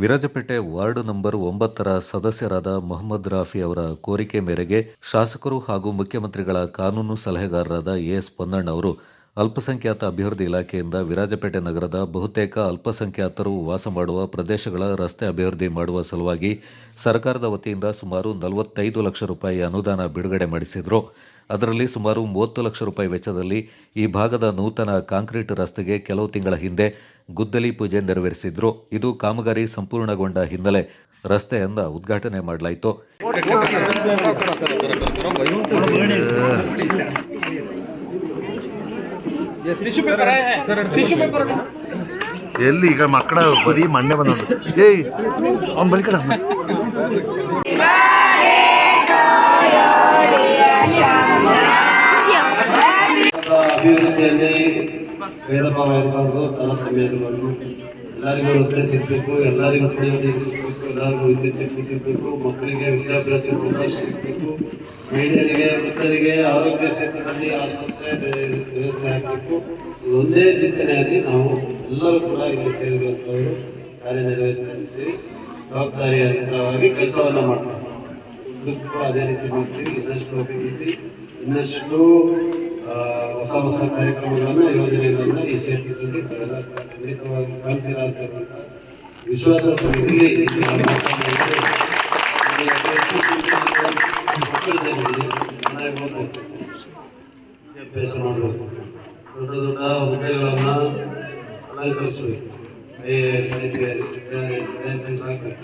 Virajpet ward number ಒಂಬತ್ತರ ಸದಸ್ಯರಾದ ಮೊಹಮ್ಮದ್ ರಾಫಿ ಅವರ ಕೋರಿಕೆ ಮೇರೆಗೆ ಶಾಸಕರು ಹಾಗೂ ಮುಖ್ಯಮಂತ್ರಿಗಳ ಕಾನೂನು ಸಲಹೆಗಾರರಾದ ಎಸ್ ಪೊನ್ನಣ್ಣ ಅವರು ಅಲ್ಪಸಂಖ್ಯಾತ ಅಭಿವೃದ್ಧಿ ಇಲಾಖೆಯಿಂದ ವಿರಾಜಪೇಟೆ ನಗರದ ಬಹುತೇಕ ಅಲ್ಪಸಂಖ್ಯಾತರು ವಾಸ ಮಾಡುವ ಪ್ರದೇಶಗಳ ರಸ್ತೆ ಅಭಿವೃದ್ಧಿ ಮಾಡುವ ಸಲುವಾಗಿ ಸರ್ಕಾರದ ವತಿಯಿಂದ ಸುಮಾರು ನಲವತ್ತೈದು ಲಕ್ಷ ರೂಪಾಯಿ ಅನುದಾನ ಬಿಡುಗಡೆ ಮಾಡಿಸಿದರು. ಅದರಲ್ಲಿ ಸುಮಾರು ಮೂವತ್ತು ಲಕ್ಷ ರೂಪಾಯಿ ವೆಚ್ಚದಲ್ಲಿ ಈ ಭಾಗದ ನೂತನ ಕಾಂಕ್ರೀಟ್ ರಸ್ತೆಗೆ ಕೆಲವು ತಿಂಗಳ ಹಿಂದೆ ಗುದ್ದಲಿ ಪೂಜೆ ನೆರವೇರಿಸಿದ್ರು. ಇದು ಕಾಮಗಾರಿ ಸಂಪೂರ್ಣಗೊಂಡ ಹಿನ್ನೆಲೆ ರಸ್ತೆಯಿಂದ ಉದ್ಘಾಟನೆ ಮಾಡಲಾಯಿತು. ಎಲ್ಲಿ ಈಗ ಮಕ್ಕಳ ಬರೀ ಮಣ್ಣೆ ಬಂದದ್ದು. ಏಯ್ ಅವ್ನ ಬಲಿ ಅಭಿವೃದ್ಧಿಯಲ್ಲಿ ಭೇದ ಭಾವ ಇರಬಾರ್ದು. ತನ್ನ ಸಮಯ ಎಲ್ಲರಿಗೂ ರಸ್ತೆ ಸಿಗಬೇಕು ಎಲ್ಲರಿಗೂ ಕುಡಿಯೋದು ಎಲ್ಲರಿಗೂ ವಿದ್ಯುತ್ ಶಕ್ತಿ ಸಿಗಬೇಕು ಮಕ್ಕಳಿಗೆ ವಿದ್ಯಾಭ್ಯಾಸ ಅವಕಾಶ ಸಿಗಬೇಕು, ಮಹಿಳೆಯರಿಗೆ, ವೃದ್ಧರಿಗೆ ಆರೋಗ್ಯ ಕ್ಷೇತ್ರದಲ್ಲಿ ಆಸ್ಪತ್ರೆ ವ್ಯವಸ್ಥೆ ಆಗಬೇಕು. ಒಂದೇ ಚಿಂತನೆಯಲ್ಲಿ ನಾವು ಎಲ್ಲರೂ ಕೂಡ ಇಲ್ಲಿ ಸೇರಿರುವಂಥವರು ಕಾರ್ಯನಿರ್ವಹಿಸ್ತಾ ಇರ್ತೀವಿ ಜವಾಬ್ದಾರಿಯುತವಾಗಿ ಕೆಲಸವನ್ನು ಮಾಡ್ತಾ ಇದ್ದೀವಿ. ಇದಕ್ಕೂ ಕೂಡ ಅದೇ ರೀತಿ ಮಾಡ್ತೀವಿ. ಇನ್ನಷ್ಟು ಅಭಿವೃದ್ಧಿ, ಇನ್ನಷ್ಟು ಹೊಸ ಹೊಸ ಕಾರ್ಯಕ್ರಮಗಳನ್ನು ಯೋಜನೆಗಳನ್ನು ಈ ಕ್ಷೇತ್ರದಲ್ಲಿ ಖಂಡಿತವಾಗಿ ಕಾಣ್ತೀರಾ ಅಂತಕ್ಕಂಥ ವಿಶ್ವಾಸ ವಿದ್ಯಾಭ್ಯಾಸ ಮಾಡಬೇಕು ದೊಡ್ಡ ದೊಡ್ಡ ಹುದ್ದೆಗಳನ್ನು ಅಲಂಕರಿಸಬೇಕು I A S I P S A R S I P S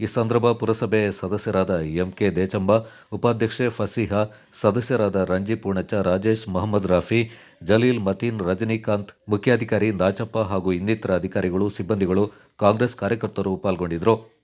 ಈ ಸಂದರ್ಭ ಪುರಸಭೆ ಸದಸ್ಯರಾದ ಎಂಕೆ ದೇಚಂಬ, ಉಪಾಧ್ಯಕ್ಷೆ ಫಸೀಹಾ, ಸದಸ್ಯರಾದ ರಂಜಿ ಪೂರ್ಣಚ್ಚ ರಾಜೇಶ್ ಮೊಹಮ್ಮದ್ ರಾಫಿ, ಜಲೀಲ್ ಮತೀನ್, ರಜನಿಕಾಂತ್, ಮುಖ್ಯಾಧಿಕಾರಿ ನಾಚಪ್ಪ ಹಾಗೂ ಇನ್ನಿತರ ಅಧಿಕಾರಿಗಳು, ಸಿಬ್ಬಂದಿಗಳು ಕಾಂಗ್ರೆಸ್ ಕಾರ್ಯಕರ್ತರು ಪಾಲ್ಗೊಂಡಿದ್ದರು.